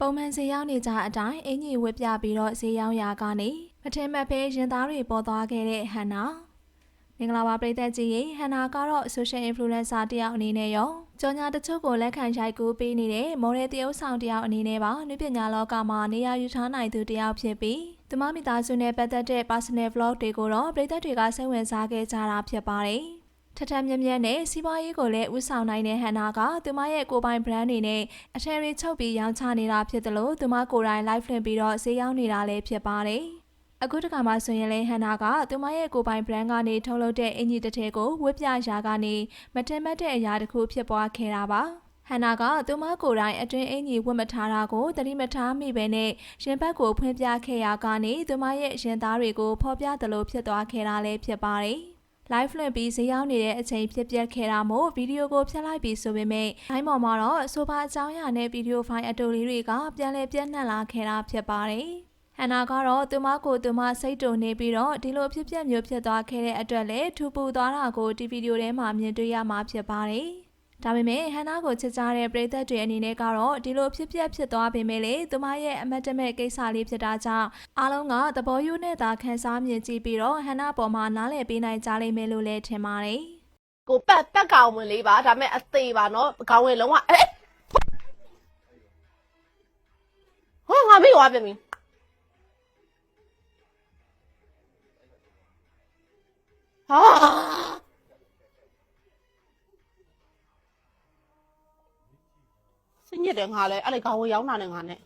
ပုံမှန်ဈေးရောက်နေကြအတိုင်းအင်ကြီးဝတ်ပြပြီးတော့ဈေးရောက်ရာကနေမထင်မှတ်ပဲရင်သားတွေပေါ်သွားခဲ့တဲ့ဟန်နာမင်္ဂလာပါပရိသတ်ကြီးရေဟန်နာကတော့ social influencer တယောက်အနေနဲ့ရောကြော်ညာတချို့ကိုလက်ခံရိုက်ကူးပေးနေတဲ့မော်ဒယ်တရုပ်ဆောင်တယောက်အနေနဲ့ပါနုပညာလောကမှာနေရာယူထားနိုင်သူတယောက်ဖြစ်ပြီးသူမမိသားစုနဲ့ပတ်သက်တဲ့ personal vlog တွေကိုတော့ပရိသတ်တွေကစိတ်ဝင်စားခဲ့ကြတာဖြစ်ပါတယ် ထထမြက်မြက်နဲ့စီးပွားရေးကိုလည်းဥဆောင်နိုင်တဲ့ဟန်နာကသူမရဲ့ကိုယ်ပိုင် brand တွေနဲ့အထည်တွေချုပ်ပြီးရောင်းချနေတာဖြစ်တယ်လို့သူမကိုယ်တိုင် live လွှင့်ပြီးတော့ဈေးရောက်နေတာလည်းဖြစ်ပါတယ်။အခုတခါမှဆိုရင်လေဟန်နာကသူမရဲ့ကိုယ်ပိုင် brand ကနေထုတ်လုပ်တဲ့အင်ဂျီတစ်ထည်ကိုဝတ်ပြရာကနေမတင်မတ်တဲ့အရာတစ်ခုဖြစ်ပွားခဲ့တာပါ။ဟန်နာကသူမကိုယ်တိုင်အတွင်းအင်ကြီးဝတ်မထားတာကိုသတိမထားမိပဲနဲ့ရင်ဘတ်ကိုဖွင့်ပြခဲ့ရာကနေသူမရဲ့ရင်သားတွေကိုဖော်ပြသလိုဖြစ်သွားခဲ့တာလည်းဖြစ်ပါတယ်။ live လွှင့်ပြီးဈေးရောက်နေတဲ့အချိန်ဖြစ်ပျက်ခဲ့တာမို့ဗီဒီယိုကိုဖျက်လိုက်ပြီးဆိုပေမဲ့ဘိုင်းပေါ်မှာတော့အဆိုပါအကြောင်းအရာနဲ့ဗီဒီယိုဖိုင်အတူလေးတွေကပြန်လည်ပြန့်နှံ့လာခဲ့တာဖြစ်ပါတယ်။ဟန်နာကတော့သူမကိုသူမစိတ်တုန်နေပြီးတော့ဒီလိုဖြစ်ပျက်မျိုးဖြစ်သွားခဲ့တဲ့အတွက်လည်းထူပူသွားတာကိုဒီဗီဒီယိုထဲမှာမြင်တွေ့ရမှာဖြစ်ပါတယ်။ ဒါပေမဲ့ဟန်နာကိုချစ်ကြတဲ့ပရိသတ်တွေအနေနဲ့ကတော့ဒီလိုဖြစ်ပျက်ဖြစ်သွားပေမဲ့လေသူမရဲ့အမတ်တမဲ့ကိစ္စလေးဖြစ်တာကြောင့်အားလုံးကသဘောယူနဲ့သာခန်းစားမြင်ကြည့်ပြီးတော့ဟန်နာပေါ်မှာနားလည်ပေးနိုင်ကြလိမ့်မယ်လို့လည်းထင်ပါတယ်။ကိုပတ်ပတ်ကောင်ဝင်လေးပါဒါပေမဲ့အသေးပါနော်ခေါင်းဝင်လုံးဝအဲဟောငါမေ့သွားပြန်ပြီဟာ စညစ်တယ်ငါလဲအဲ့လေခေါင်းဝင်ရောင်းတာနဲ့ငါနဲ့